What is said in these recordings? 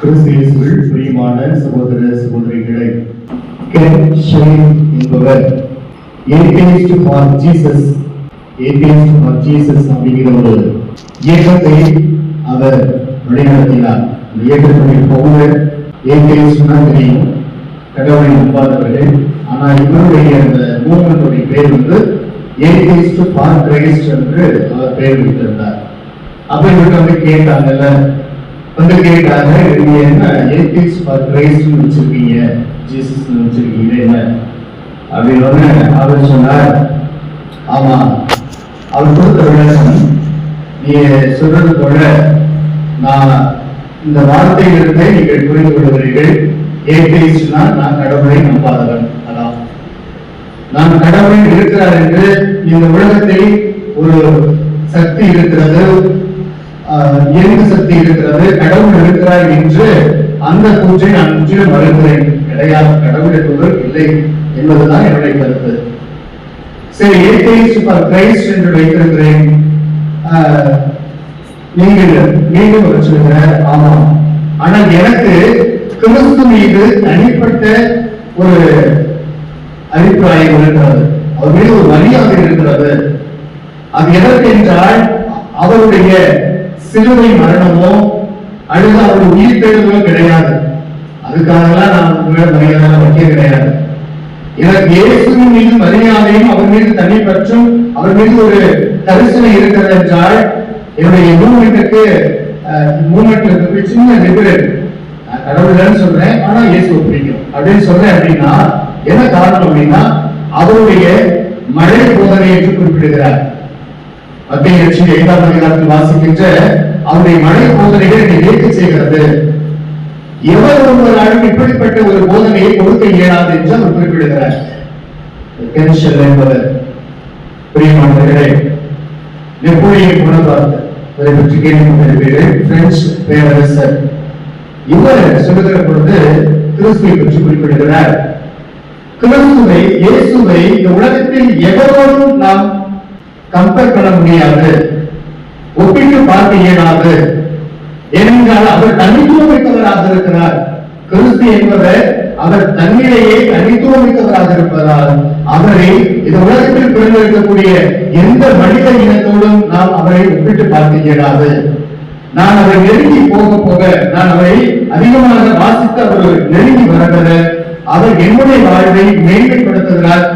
கிறிஸ்தியேசுவில் பிரியமான சகோதர சகோதரிகளை கென் ஷெரீன் என்பவர் obsessed for Jesus obsessed for Jesus அப்படிங்கிற ஒரு இயக்கத்தை அவர் வழிநடத்தினார். அந்த இயக்கத்தினுடைய பவுலர் ஏபிஎஸ்ட்னா தெரியும். கடவுளை நம்பாதவர்கள் ஆனா இவருடைய அந்த மூமெண்டுடைய பேர் வந்து ஏபிஎஸ்ட் ஃபார் கிரைஸ்ட் என்று அவர் பெயர் வைத்திருந்தார். அப்ப இவர்கிட்ட வந்து கேட்டாங்கல்ல வந்து கேட்டாங்க நீங்க என்ன ஏபிஎஸ் ஃபார் கிரைஸ்ட்னு வச்சிருக்கீங்க ஜீசஸ்னு வச்சிருக்கீங்க என்ன? அப்படின்னு உடனே அவர் சொன்னார் ஆமா அவர் கொடுத்த விளக்கம் நீங்க சொல்றது போல நான் இந்த வார்த்தையிலிருந்தே நீங்கள் புரிந்து கொள்கிறீர்கள். ஏபிஎஸ்னா நான் கடவுளை நம்பாதவன். அதான். நான் கடவுள் இருக்கிறார் என்று இந்த உலகத்தை ஒரு சக்தி இருக்கிறது. ஆஹ், இயங்கு சக்தி இருக்கிறது கடவுள் இருக்கிறார் என்று அந்த கூற்றை நான் முற்றிலும் மறுக்கிறேன் கிடையாது கடவுள் என்பவர் இல்லை என்பதுதான் என்னுடைய கருத்து. சரி ஏற்கை சூப்பர் கிரைஸ்ட் என்று வைத்திருக்கிறேன். நீங்கள் மீண்டும் ஒரு சொல்கிறார் ஆமாம். ஆனால் எனக்கு கிறிஸ்து மீது தனிப்பட்ட ஒரு அபிப்பிராயம் இருக்கிறது. அவர் மீது ஒரு மரியாதை இருக்கிறது. அது எதற்கு என்றால் அவருடைய சிலுவை மரணமோ அல்லது அவர் உயிர் தேர்தலோ கிடையாது. அதுக்காகலாம் நான் உங்களை மரியாதை வைக்க கிடையாது. எனக்கு இயேசுவின் மீது மரியாதையும் அவர் மீது தனிப்பற்றும் அவர் மீது ஒரு தரிசனம் இருக்கிறது என்றால் என்னுடைய மூமெண்ட்டுக்கு மூமெண்ட்ல இருக்கு சின்ன லிபரல் நான் கடவுள்தான் சொல்றேன் ஆனா இயேசு பிடிக்கும். அப்படின்னு சொல்றேன் அப்படின்னா என்ன காரணம் அப்படின்னா அவருடைய மழை போதனை என்று குறிப்பிடுகிறார். மத்திய லட்சுமி ஐந்தாம் அதிகாரத்தில் வாசிக்கின்ற அவருடைய மழை போதனைகள் என்னை வியக்க செய்கிறது. எவர் ஒருவராலும் இப்படிப்பட்ட ஒரு போதனையை கொடுக்க இயலாது என்று அவர் குறிப்பிடுகிறார். கென்ஷல் என்பவர் பிரியமானவர்களே நெப்போலியன் போனபார்ட் இவரை பற்றி கேள்விப்பட்டிருப்பீர்கள் பிரெஞ்சு பேரரசர். இவர் சொல்லுகிற பொழுது கிறிஸ்துவை பற்றி குறிப்பிடுகிறார். கிறிஸ்துவை இயேசுவை இந்த உலகத்தில் எவரோடும் நாம் கம்பேர் பண்ண முடியாது. ஒப்பிட்டு பார்க்க இயலாது. ஏனென்றால் அவர் தனித்துவம் மிக்கவராக இருக்கிறார். கிறிஸ்து என்பவர் அவர் தன்னிலேயே தனித்துவம் மிக்கவராக இருப்பதால் அவரை இந்த உலகத்தில் பிறந்திருக்கக்கூடிய எந்த மனித இனத்தோடும் நாம் அவரை ஒப்பிட்டு பார்க்க இயலாது. நான் அவரை நெருங்கி போக போக நான் அவரை அதிகமாக வாசித்து அவர் நெருங்கி வருகிற அவர் என்னுடைய வாழ்வை மேன்மைப்படுத்துகிறார்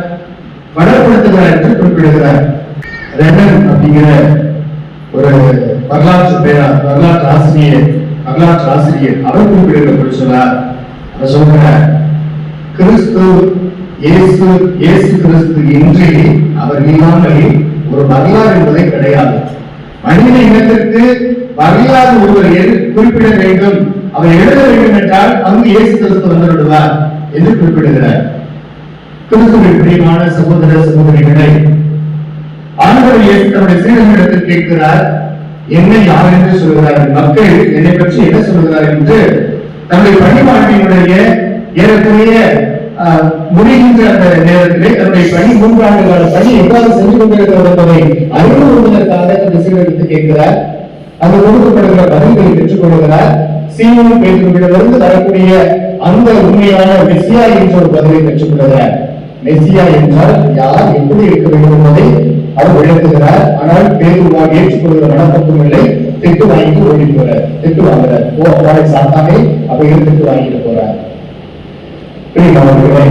வளப்படுத்துகிறார் என்று குறிப்பிடுகிறார். ரெனன் அப்படிங்கிற ஒரு வரலாற்று பேரா வரலாற்று ஆசிரியர் வரலாற்று ஆசிரியர். அவர் குறிப்பிடுகிற சொன்னார். அவர் சொல்கிறார் கிறிஸ்து இயேசு இயேசு கிறிஸ்து இன்றி அவர் இல்லாமல் ஒரு வரலாறு என்பதே கிடையாது. மனித இனத்திற்கு வரலாறு ஒருவர் குறிப்பிட வேண்டும்? அவர் எழுத வேண்டும் என்றால் அங்கு இயேசு கிறிஸ்து வந்து விடுவார் என்று குறிப்பிடுகிறார். கிறிஸ்துவின் பிரியமான சகோதர சகோதரிகளை ஆண்டவர் இயேசு தன்னுடைய சீடர்களிடத்தில் கேட்கிறார் என்னை யார் என்று சொல்கிறார்கள் மக்கள் என்னை பற்றி என்ன சொல்கிறார்கள் என்று தன்னுடைய பணிவாழ்வினுடைய ஏறக்குறைய ஆஹ், முடிகின்ற அந்த நேரத்திலே தன்னுடைய பணி மூன்றாண்டு கால பணி எவ்வாறு சென்று கொண்டிருக்கிறது என்பதை அறிந்து கொள்வதற்காக தன்னுடைய சீடர்களுக்கு கேட்கிறார். அங்கு கொடுக்கப்படுகிற பதில்களை பெற்றுக் கொள்கிறார். சீமோன் பேதுருவிடமிருந்து வரக்கூடிய அந்த உண்மையான மெஸ்ஸியா என்ற ஒரு பதிலை பெற்றுக் கொள்கிறார். மெஸ்ஸியா என்றால் யார் எப்படி இருக்க வேண்டும் என்பதை அவர் விளக்குகிறார் ஆனால் பேதுருவாக ஏற்றுக்கொள்கிற மனப்பக்கம் இல்லை. திட்டு வாங்கிட்டு ஓடி போறார் திட்டு வாங்குறார் ஓ அவரை சாத்தானே அப்படின்னு திட்டு வாங்கிட்டு போறார். பிரியமானவர்களே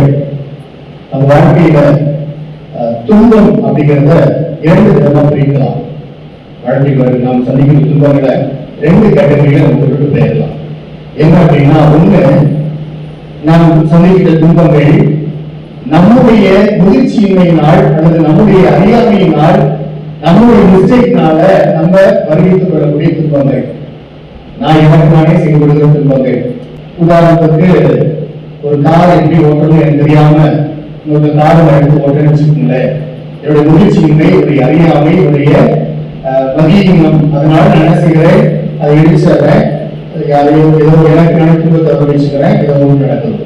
நம்ம வாழ்க்கையில துன்பம் அப்படிங்கிறத இரண்டு விதமா பிரிக்கலாம். வாழ்க்கையில் நாம் சந்திக்கும் துன்பங்களை ரெண்டு கேட்டகரியில நம்ம விட்டு போயிடலாம் என்ன அப்படின்னா ஒண்ணு நாம் சந்திக்கிற துன்பங்கள் நம்முடைய முதிர்ச்சியின்மையினால் அல்லது நம்முடைய அறியாமையினால் நம்முடைய மிஸ்டேக்னால நம்ம வருவித்துக் கொள்ளக்கூடிய துன்பங்கள். நான் எனக்கு நானே செய்து கொடுக்கிற துன்பங்கள். உதாரணத்துக்கு ஒரு கார் எப்படி ஓட்டணும் எனக்கு தெரியாம இன்னொரு காரை எடுத்து ஓட்டணும்னு வச்சுக்கோங்களேன். என்னுடைய முதிர்ச்சியின்மை என்னுடைய அறியாமை என்னுடைய அஹ், அதனால நான் என்ன செய்கிறேன்? அதை இடிச்சிடுறேன். யாரையோ ஏதோ எனக்கு நானே வச்சுக்கிறேன் ஏதோ ஒன்று நடக்குது.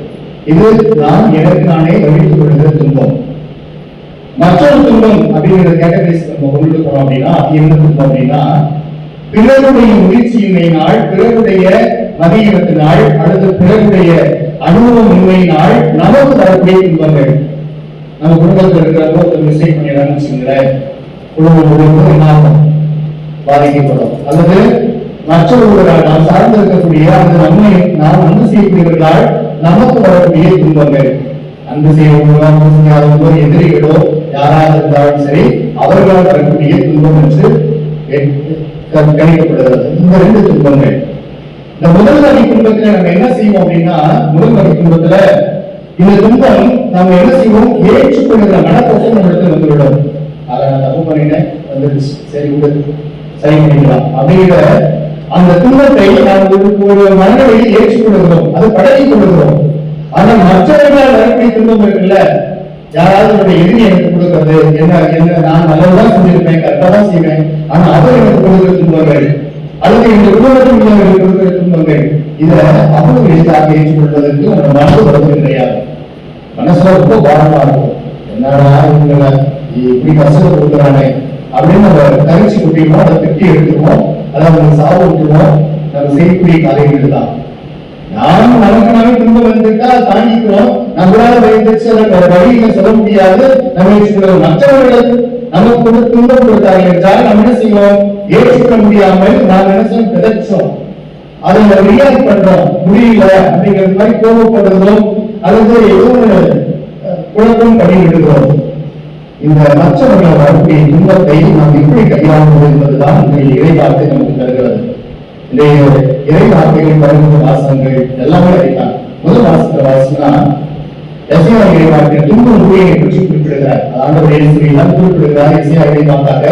இது நான் எனக்கு நானே கொள்கிற துன்பம் மற்றொரு துன்பம் அப்படிங்கிற கேட்டகரிஸ் நம்ம கொண்டு போறோம் அப்படின்னா அது என்ன துன்பம் அப்படின்னா பிறருடைய முயற்சியின்மையினால் பிறருடைய மதியினத்தினால் அல்லது பிறருடைய அனுபவம் உண்மையினால் நமக்கு தரக்கூடிய துன்பங்கள். நம்ம குடும்பத்தில் இருக்கிறப்போ ஒருத்தர் மிஸ்டேக் பண்ணிடுறாங்கன்னு வச்சுங்களேன் குடும்பம் முழுவதும் என்ன பாதிக்கப்படும். அல்லது மற்றவர்களால் நாம் சார்ந்து இருக்கக்கூடிய அந்த நம்மை நாம் அன்பு செய்யக்கூடியவர்களால் நமக்கு வரக்கூடிய துன்பங்கள். அன்பு செய்யவங்களோ அன்பு செய்யாதவங்களோ எதிரிகளோ யாராக இருந்தாலும் சரி அவர்களால் வரக்கூடிய துன்பம் என்று கணிக்கப்படுகிறது. இந்த ரெண்டு துன்பங்கள். இந்த முதல் வகை துன்பத்துல நம்ம என்ன செய்வோம் அப்படின்னா முதல் வகை துன்பத்துல இந்த துன்பம் நம்ம என்ன செய்வோம்? ஏற்றுக்கொள்கிற மனப்போக்கம் நம்மளுக்கு வந்துவிடும். அதை நான் தப்பு பண்ணிட்டேன் வந்துருச்சு. சரி விடு. சரி பண்ணிக்கலாம். அப்படிங்கிற அந்த துன்பத்தை நாம் ஒரு ஒரு மனநிலையில் ஏற்றுக்கொள்கிறோம். அதை பழகிக் கொள்கிறோம். ஆனா மற்றவர்களால் வரக்கூடிய துன்பம் இருக்குல்ல? யாராவது என்னுடைய எதிரி எனக்கு கொடுக்கறது. என்ன என்ன நான் நல்லதான் செஞ்சிருப்பேன் கரெக்டா தான் செய்வேன். ஆனா அவர் எனக்கு கொடுக்கிற துன்பங்கள் அல்லது இந்த குடும்பத்தில் உள்ளவர்கள் கொடுக்கிற துன்பங்கள் இதை அவ்வளவு எளிதாக ஏற்றுக்கொள்வதற்கு அந்த மனசு வருவது கிடையாது மனசுல ரொம்ப பாரமா இருக்கும். என்னடா இவங்களை இப்படி கஷ்டத்தை கொடுக்குறானே அப்படின்னு நம்ம தரிச்சு குட்டியுமோ அதை திட்டி எடுத்துருவோம் அதாவது சாவு விட்டுருவோம் நம்ம செய்யக்கூடிய காரியங்கள் தான் நானும் நமக்கு திரும்ப துன்பம் தாண்டிக்கிறோம். நம்மளால வைத்து அதை வேற வழியில சொல்ல முடியாது. நம்ம ஏற்றுக்கிறோம் மற்றவர்கள் நமக்கு வந்து துன்பம் கொடுத்தார்கள் என்றால் நம்ம என்ன செய்வோம்? ஏற்றுக்க முடியாமல் நாம் என்ன செய்வோம்? அதை அதை ரியாக்ட் பண்றோம். முடியல அப்படிங்கிற மாதிரி கோபப்படுறதும் அல்லது ஏதோ ஒரு குழப்பம் பண்ணி விடுகிறோம் இந்த மற்றவர்கள் வரக்கூடிய துன்பத்தை நாம் எப்படி கையாளுவது என்பதுதான் இந்த இறைவார்த்தை நமக்கு தருகிறது. இன்றைய இறை வார்த்தைகள் வருகின்ற வாசகங்கள் எல்லாமே அதைத்தான். முதல் வாசகத்தை வாசினா எஸ்ஐயா இறை வார்த்தை துன்பம் ஊழியை பற்றி குறிப்பிடுகிறார். ஆண்டவர் இயேசு குறிப்பிடுகிறார்? எஸ்ஐயா இறை வார்த்தாக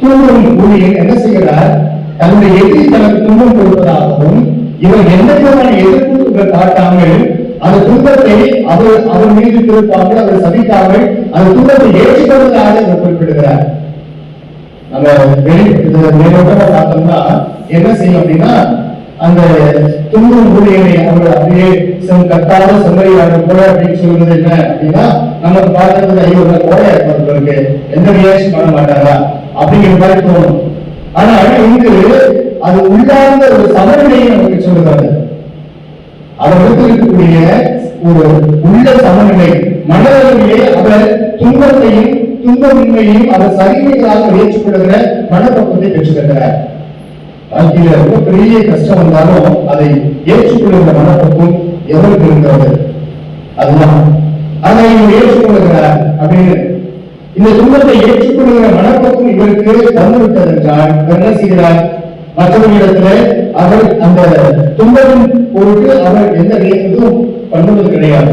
துன்பம் ஊழியன் என்ன செய்கிறார்? தன்னுடைய எதிரி தனக்கு துன்பம் கொடுப்பதாகவும் இவர் எந்த விதமான எதிர்ப்பு காட்டாமல் அந்த துன்பத்தை அவர் அவர் மீது திருப்பார்கள் அவர் சபிக்காமல் அந்த துன்பத்தை ஏற்றுக்கொள்வதாக அவர் குறிப்பிடுகிறார். நம்ம மேலோட்டமா பார்த்தோம்னா என்ன செய்யும் அப்படின்னா அந்த துன்பம் ஊழியனை அவர் அப்படியே செம் கத்தாத செம்மறியான போல அப்படின்னு சொல்றது என்ன அப்படின்னா நமக்கு பார்க்கறது ஐயோ இந்த கோடையா எந்த ரியாக்ஷன் பண்ண மாட்டாரா? அப்படிங்கிற மாதிரி தோணும். ஆனா இங்கு அது உள்ளார்ந்த ஒரு சமநிலையை நமக்கு சொல்லுவாங்க அவர்களுக்கு இருக்கக்கூடிய ஒரு உள்ள சமநிலை மனதளவிலே அவர் துன்பத்தையும் துன்பமின்மையையும் அவர் சரிமைகளாக ஏற்றுக்கொள்கிற மனப்பக்குவத்தை பெற்றுக்கிறார் வாழ்க்கையில ரொம்ப பெரிய கஷ்டம் வந்தாலும் அதை ஏற்றுக்கொள்கிற மனப்பக்குவம் எவருக்கு இருக்கிறது அதுதான். அதை இவர் ஏற்றுக்கொள்கிறார் அப்படின்னு. இந்த துன்பத்தை ஏற்றுக்கொள்கிற மனப்பக்குவம் இவருக்கு வந்துவிட்டது என்றால் என்ன செய்கிறார்? மற்றவர்களிடத்துல அவர் அந்த துன்பத்தின் பொருட்டு அவர் எந்த இதுவும் பண்ணுவது கிடையாது.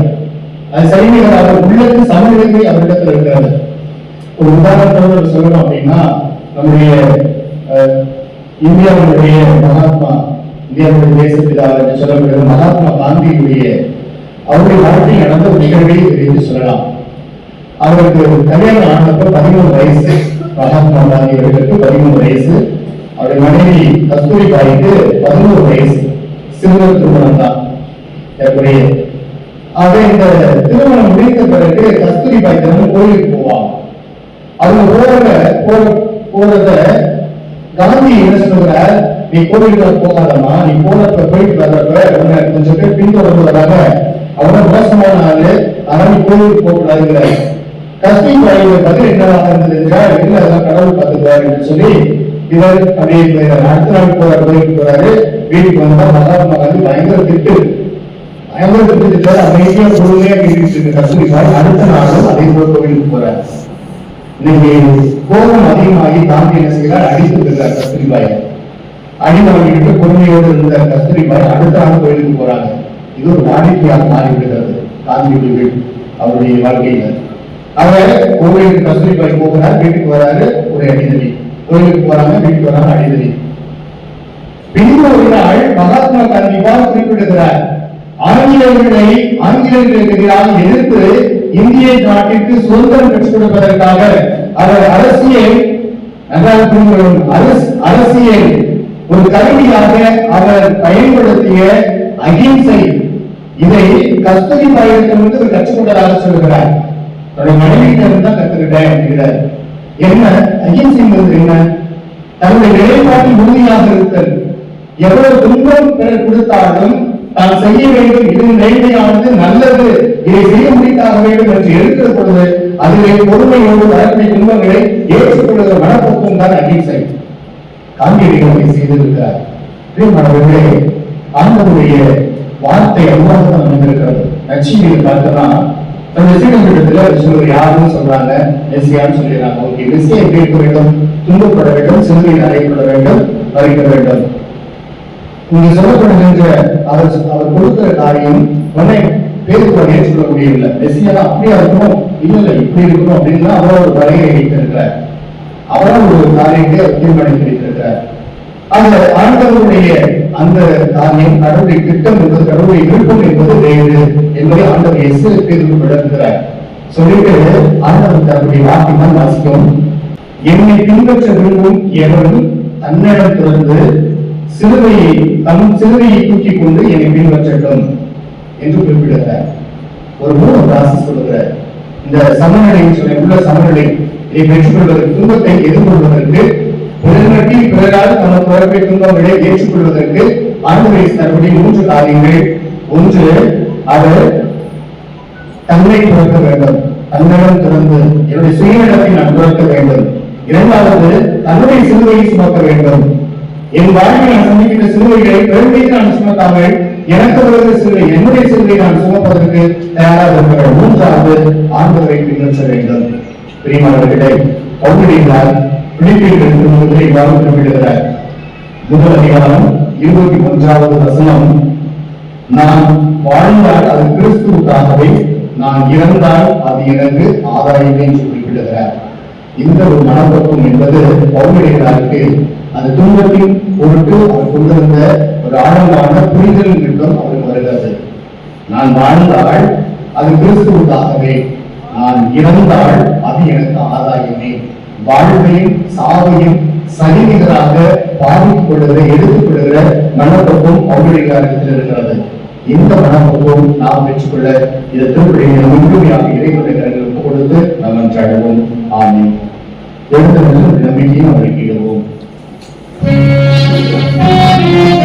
அது சரிமைகள் அவர் உள்ளத்து சமநிலைமை அவரிடத்தில் இருக்கிறது. ஒரு உதாரணத்தோடு சொல்லணும் அப்படின்னா நம்முடைய இந்தியாவுடைய மகாத்மா இந்தியாவுடைய தேசப்பிதா என்று சொல்லப்படுகிற மகாத்மா காந்தியுடைய அவருடைய வாழ்க்கையில் நடந்த ஒரு நிகழ்வை என்று சொல்லலாம். அவருக்கு கல்யாணம் ஆனப்ப பதிமூணு வயசு மகாத்மா காந்தி அவர்களுக்கு பதிமூணு வயசு. அவருடைய மனைவி கஸ்தூரி பாய்க்கு பதினோரு வயசு. சிறுவர் திருமணம் தான் ஏற்புடைய ஆக இந்த திருமணம் முடிந்த பிறகு கஸ்தூரி பாய் தினமும் கோயிலுக்கு போவாங்க அவங்க போறத போற போறத காந்தி என்ன சொல்றார்? நீ கோவிலுக்கு போகாதம்மா. நீ போனப்ப போயிட்டு வர்றப்ப உன்னை கொஞ்சம் பேர் பின்தொடர்ந்து வராங்க அவன மோசமான ஆளு ஆனா நீ கோவிலுக்கு போக கஸ்தூரி கஸ்தி பாயோட பதில் என்னவாக இருந்தது இல்ல அதெல்லாம் கடவுள் பார்த்துக்குவார் சொல்லி இவர் அப்படியே போயிடுறாரு. அடுத்த நாள் போறாரு கோயிலுக்கு போறாரு. வீட்டுக்கு வந்தா மகாத்மா காந்தி பயங்கர திட்டு. பயங்கர திட்டு திட்டாரு அமைதியா பொறுமையா கேட்டுட்டு இருக்க கஸ்தூரி அடுத்த நாளும் அதே போல கோவிலுக்கு போறாரு. இன்னைக்கு கோபம் அதிகமாகி காந்தி என்ன செய்கிறார்? அடித்து விடுகிறார் கஸ்தூரிபாய் அடி வாங்கிட்டு பொறுமையோடு இருந்த கஸ்தூரிபாய் அடுத்த நாள் கோயிலுக்கு போறாங்க. இது ஒரு வாடிக்கையாக மாறிவிடுகிறது காந்தியுடைய அவருடைய வாழ்க்கையில. அவர் கோவிலுக்கு கஸ்தூரிபாய் போகிறார் வீட்டுக்கு வராரு ஒரு அடிதடி. கோயிலுக்கு போறாங்க வீட்டுக்கு வராங்க அடிதடி பின்பு ஒரு நாள் மகாத்மா காந்தி குறிப்பிடுகிறார். ஆங்கிலேயர்களை ஆங்கிலேயர்களுக்கு எதிராக எதிர்த்து இந்திய நாட்டிற்கு சுதந்திரம் பெற்றுக் கொடுப்பதற்காக அவர் அரசியல் நன்றாக புரிந்து அரசியல் ஒரு கருவியாக அவர் பயன்படுத்திய அகிம்சை. இதை கஸ்தூரி பாயிடத்திலிருந்து அவர் கற்றுக்கொண்டதாக சொல்கிறார். தன்னுடைய மனைவியிடம் தான் கத்துக்கிட்டேன் அப்படிங்கிறார் என்ன? அகிம்சைங்கிறது என்ன? தன்னுடைய நிலைப்பாட்டில் உறுதியாக இருத்தல். எவ்வளவு துன்பம் பிறர் கொடுத்தாலும் தான் செய்ய வேண்டும். இது நேர்மையானது நல்லது. இதை செய்ய முடித்தாக வேண்டும் என்று எடுக்கிற பொழுது அதிலே பொறுமையோடு வரக்கூடிய துன்பங்களை ஏற்றுக்கொள்கிற மனப்போக்கம் தான் அகிம்சை. காந்தியடிகளை செய்திருக்கிறார். பிரியமானவர்களே ஆண்டவருடைய வார்த்தை அவ்வாறு அமைந்திருக்கிறது நச்சியில் பார்த்தோம்னா தன்னுடைய சீடர்களிடத்துல சிலர் யாருன்னு சொல்றாங்க மெஸ்ஸியான்னு சொல்லிடுறாங்க. ஓகே மெஸ்ஸியா எப்படி இருக்க வேண்டும்? துன்பப்பட வேண்டும் சிலுவையில் அறையப்பட வேண்டும் மறிக்க வேண்டும். இங்கு சொல்லப்படுகின்ற அவர் அவர் கொடுக்கிற காரியம் உடனே பேருக்கு சொல்ல முடியவில்லை. மெஸ்ஸியா அப்படியா இருக்கணும்? இல்ல இல்ல இப்படி இருக்கணும் அப்படின்னு அவர் ஒரு வரையை வைத்திருக்கிறார். அவரால் ஒரு காரியத்தை அவர் தீர்மானித்து வைத்திருக்கிறார். அந்த ஆண்டவருடைய அந்த காரியம் கடவுளுடைய திட்டம் என்பது கடவுளுடைய விருப்பம் என்பது வேறு என்பதை ஆண்டவர் எஸ்எலுக்கு பேருக்கு விளக்குகிறார். சொல்லிட்டு ஆண்டவர் தன்னுடைய வார்த்தை தான் வாசிக்கும் என்னை பின்பற்ற விரும்பும் எவரும் தன்னிடம் திறந்து சிலுவையை தன் சிலுவையை தூக்கி கொண்டு என்னை பின்பற்றட்டும் என்று குறிப்பிடுகிறார். ஒரு மூணு ராசி சொல்லுகிறார். இந்த சமநிலை சொல்ல உள்ள சமநிலை இதை பெற்றுக்கொள்வதற்கு துன்பத்தை எதிர்கொள்வதற்கு பிறநட்டி பிறரால் தமது பிறப்பை துன்பங்களை ஏற்றுக்கொள்வதற்கு அனுமதி தரக்கூடிய மூன்று காரியங்கள். ஒன்று அது தன்னை துறக்க வேண்டும். தன்னிடம் திறந்து என்னுடைய சுயநலத்தை நான் துறக்க வேண்டும். இரண்டாவது தன்னுடைய சிலுவையை சுமக்க வேண்டும். என் வாழ்வில் நான் சந்திக்கின்ற சிலுவைகளை பெருமையை நான் சுமக்காமல் எனக்கு வருகிற சிலுவை என்னுடைய சிலுவை நான் சுமப்பதற்கு தயாராக இருக்கிறேன் மூன்றாவது ஆண்டவரை பின்பற்ற வேண்டும். பிரியமானவர்களே பவுனியார் பிலிப்பியர்கள் திருமுகத்தை இவ்வாறு குறிப்பிடுகிறார் முதல் அதிகாரம் இருபத்தி ஒன்றாவது வசனம் நான் வாழ்ந்தால் அது கிறிஸ்துவுக்காகவே நான் இறந்தால் அது எனக்கு ஆதாயமே என்று குறிப்பிடுகிறார் இந்த ஒரு மனப்பக்குவம் என்பது பௌர்ணமிகளாருக்கு அந்த துன்பத்தின் பொருட்டு அவர் கொண்டிருந்த ஒரு ஆழமான புரிதல் நிமித்தம் அவருக்கு வருகிறது நான் வாழ்ந்தால் அது கிறிஸ்துவுக்காகவே. நான் இறந்தால் அது எனக்கு ஆதாயமே. வாழ்வையும் சாவையும் சகிதிகளாக பாதித்துக் கொள்கிற எடுத்துக்கொள்கிற மனப்பக்குவம் அவருடைய காரியத்தில் இருக்கிறது. இந்த மனப்பக்குவம் நாம் பெற்றுக்கொள்ள இந்த திருப்பதியை முழுமையாக இறைவனுடைய கொடுத்து நாம் நன்றாடுவோம் ஆமே எழுந்த நம்பிக்கையும் அவருக்கு இடுவோம் Thank you.